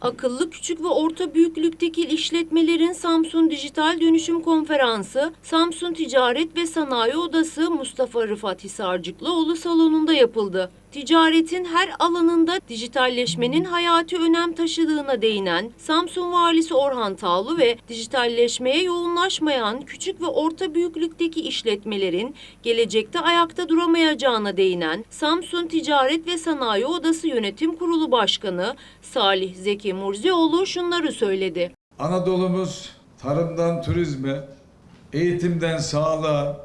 Akıllı küçük ve orta büyüklükteki işletmelerin Samsun Dijital Dönüşüm Konferansı, Samsun Ticaret ve Sanayi Odası Mustafa Rıfat Hisarcıklıoğlu salonunda yapıldı. Ticaretin her alanında dijitalleşmenin hayati önem taşıdığına değinen Samsun Valisi Orhan Tağlı ve dijitalleşmeye yoğunlaşmayan küçük ve orta büyüklükteki işletmelerin gelecekte ayakta duramayacağına değinen Samsun Ticaret ve Sanayi Odası Yönetim Kurulu Başkanı Salih Zeki Murzioğlu şunları söyledi. Anadolu'muz tarımdan turizme, eğitimden sağlığa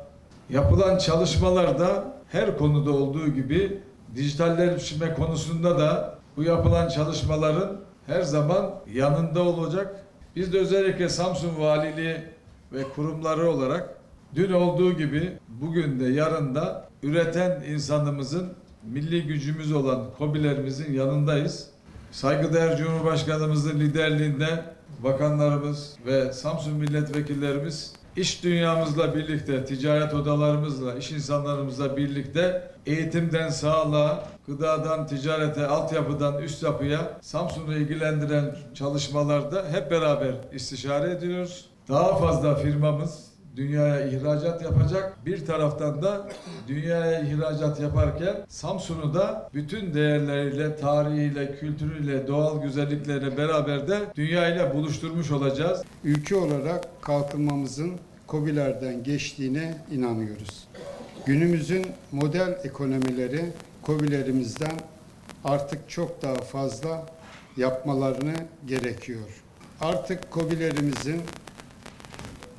yapılan çalışmalarda her konuda olduğu gibi dijitalleşme konusunda da bu yapılan çalışmaların her zaman yanında olacak. Biz de özellikle Samsun Valiliği ve kurumları olarak dün olduğu gibi bugün de yarın da üreten insanımızın milli gücümüz olan KOBİ'lerimizin yanındayız. Saygıdeğer Cumhurbaşkanımızın liderliğinde bakanlarımız ve Samsun milletvekillerimiz iş dünyamızla birlikte, ticaret odalarımızla, iş insanlarımızla birlikte eğitimden sağlığa, gıdadan ticarete, altyapıdan üst yapıya Samsun'u ilgilendiren çalışmalarda hep beraber istişare ediyoruz. Daha fazla firmamız dünyaya ihracat yapacak. Bir taraftan da dünyaya ihracat yaparken Samsun'u da bütün değerleriyle, tarihiyle, kültürüyle, doğal güzellikleriyle beraber de dünyayla buluşturmuş olacağız. ülke olarak kalkınmamızın KOBİ'lerden geçtiğine inanıyoruz. Günümüzün model ekonomileri KOBİ'lerimizden artık çok daha fazla yapmalarını gerekiyor. Artık KOBİ'lerimizin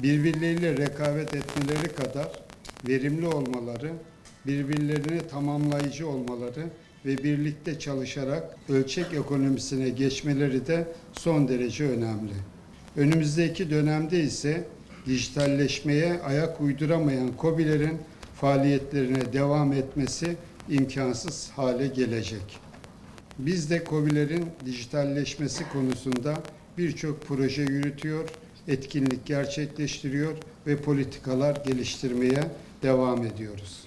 birbirleriyle rekabet etmeleri kadar verimli olmaları, birbirlerini tamamlayıcı olmaları ve birlikte çalışarak ölçek ekonomisine geçmeleri de son derece önemli. Önümüzdeki dönemde ise dijitalleşmeye ayak uyduramayan KOBİ'lerin faaliyetlerine devam etmesi imkansız hale gelecek. Biz de KOBİ'lerin dijitalleşmesi konusunda birçok proje yürütüyor, etkinlik gerçekleştiriyor ve politikalar geliştirmeye devam ediyoruz.